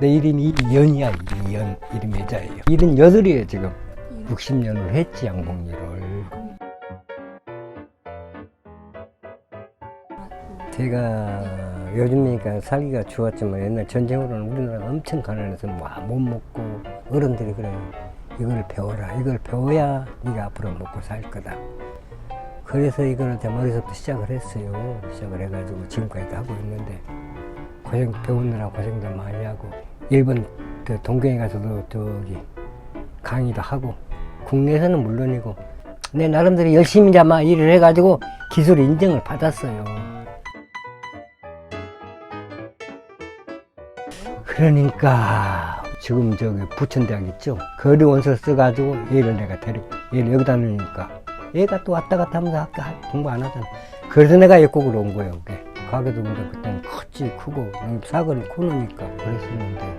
내 이름이 이연이야, 이연. 이름 여자예요. 일은 여덟이에요, 지금. 60년을 했지, 양봉리를. 제가 요즘이니까 살기가 좋았지만 옛날 전쟁으로는 우리나라가 엄청 가난해서 뭐못 먹고 어른들이 그래요. 이걸 배워라. 이걸 배워야 네가 앞으로 먹고 살 거다. 그래서 이거를 제 머릿속부터 시작을 했어요. 시작을 해가지고 지금까지도 하고 있는데 고생 배우느라 고생도 많이 하고 일본 그 동경에 가서도 저기 강의도 하고 국내에서는 물론이고 내 나름대로 열심히 잡아 일을 해가지고 기술 인정을 받았어요. 그러니까 지금 저기 부천대학 있죠? 거리 원서 써가지고 얘를 내가 데리 얘를 여기다 놓으니까 얘가 또 왔다 갔다 하면서 할- 공부 안 하잖아. 그래서 내가 역곡으로 온 거예요. 가게도 근데 그때는 컸지 크고 사거리 코너니까 그랬었는데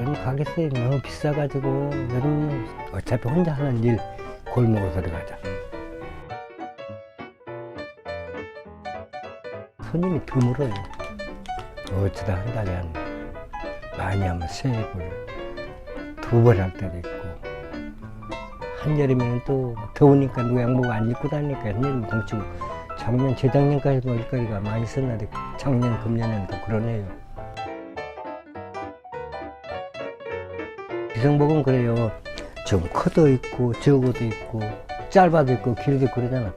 요즘 가게세 너무 비싸가지고 요즘 어차피 혼자 하는 일 골목으로 들어가자. 손님이 드물어요. 어쩌다 한 달에 한 많이 하면 세 번, 두번할 때도 있고. 한여름에는 또 더우니까 누가 양복 안 입고 다니니까 한여름 동치고 작년, 재작년까지도 일거리가 많이 있었는데 작년, 금년에는 또 그러네요. 기성복은 그래요. 좀 커도 있고, 적어도 있고, 짧아도 있고, 길도 그러잖아.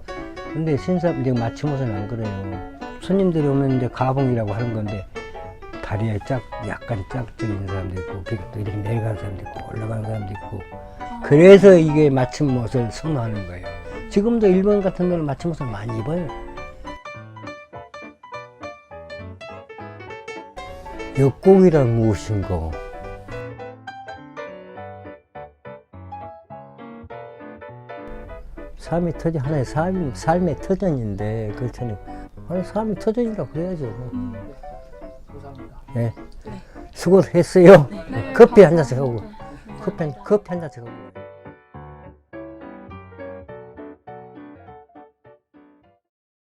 근데 신사, 이제 마침 옷은 안 그래요. 손님들이 오면 이제 가봉이라고 하는 건데, 다리에 짝, 약간 있는 사람도 있고, 또 이렇게 내려가는 사람도 있고, 올라가는 사람도 있고. 그래서 이게 맞춤 옷을 선호하는 거예요. 지금도 일본 같은 데는 맞춤 옷을 많이 입어요. 역곡이란 무엇인가? 삶의 터전, 하나의 삶, 삶의 터전인데, 그렇잖아요. 하나의 삶의 터전이라고 그래야죠. 감사합니다. 네. 수고했어요. 커피 한 잔씩 하고, 커피, 한- 커피 한 잔씩 하고.